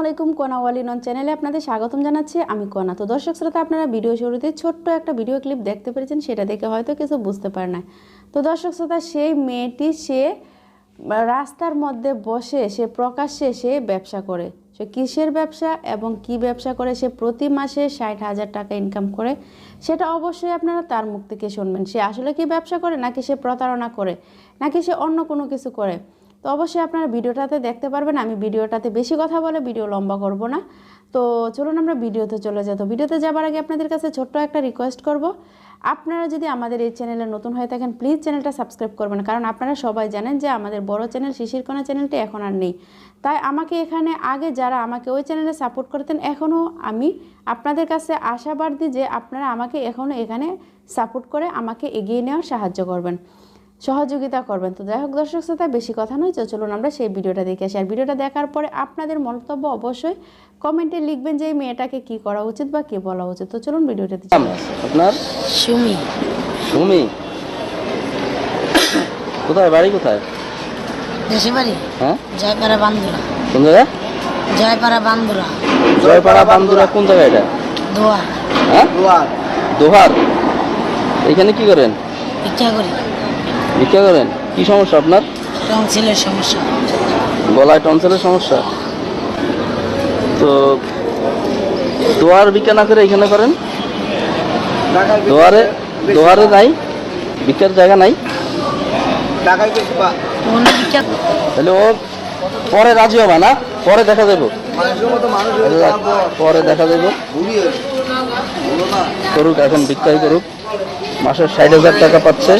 আলাইকুম, কোনা ওয়ালি নন চ্যানেলে আপনাদের স্বাগতম জানাচ্ছি। আমি কোনা। তো দর্শক শ্রোতা, আপনারা ভিডিও শুরুতে ছোট্ট একটা ভিডিও ক্লিপ দেখতে পেরেছেন, সেটা দেখে হয়তো কিছু বুঝতে পারে না তো দর্শক শ্রোতা, সেই মেয়েটি, সে রাস্তার মধ্যে বসে, সে প্রকাশ্যে সে ব্যবসা করে। সে কিসের ব্যবসা এবং কি ব্যবসা করে? সে প্রতি মাসে ষাট হাজার টাকা ইনকাম করে। সেটা অবশ্যই আপনারা তার মুখ থেকে শুনবেন। সে আসলে কি ব্যবসা করে, নাকি সে প্রতারণা করে, নাকি সে অন্য কোনো কিছু করে? তো অবশ্যই আপনারা ভিডিওটাতে দেখতে পারবেন, আমি ভিডিওটাতে বেশি কথা বলে ভিডিও লম্বা করব না। তো চলুন আমরা ভিডিওতে চলে যাই। তো ভিডিওতে যাবার আগে আপনাদের কাছে ছোট্ট একটা রিকোয়েস্ট করব। আপনারা যদি আমাদের এই চ্যানেলে নতুন হয়ে থাকেন প্লিজ চ্যানেলটা সাবস্ক্রাইব করবেন, কারণ আপনারা সবাই জানেন যে আমাদের বড় চ্যানেল, শিশির কোনা চ্যানেলটি এখন আর নেই। তাই আমাকে এখানে আগে যারা আমাকে ওই চ্যানেলে সাপোর্ট করতেন এখনও আমি আপনাদের কাছে আশাবাদী যে আপনারা আমাকে এখনও এখানে সাপোর্ট করে আমাকে এগিয়ে নেওয়ার সাহায্য করবেন। সহযোগিতা করবেন। তো যাই হোক দর্শক শ্রোতা বেশি কথা নয় তো চলুন আমরা সেই ভিডিওটা দেখে আসি। আর ভিডিওটা দেখার পরে আপনাদের মন্তব্য অবশ্যই কমেন্টে লিখবেন যে এই মেয়েটাকে কি করা উচিত বা কি বলা উচিত। তো চলুন ভিডিওটাতে নাম আপনার? সুমি। সুমি? কোথায়? বাড়ি কোথায়? দেশে বাড়ি হ্যাঁ? জয়পাড়া বান্দুরা। কোন জায়গায়? জয়পাড়া বান্দুরা। জয়পাড়া বান্দুরা কোন জায়গায় এটা? দোয়া হ্যাঁ? দোহার এখানে কি করেন? ইচ্ছা করি। ভিক্ষা করেন কি সমস্যা আপনার? টনসিলের সমস্যা। গলায় টনসেলের সমস্যা? তো দোয়ার ভিক্ষা না করে এখানে করেন? দোয়ারে দোয়ারে নাই? ভিক্ষার জায়গা নাই? তাহলে ও পরে রাজি হবা না? পরে দেখা যাব পরে দেখা যাব করুক এখন বিক্রয় করুক। মাসের ষাট হাজার টাকা পাচ্ছে।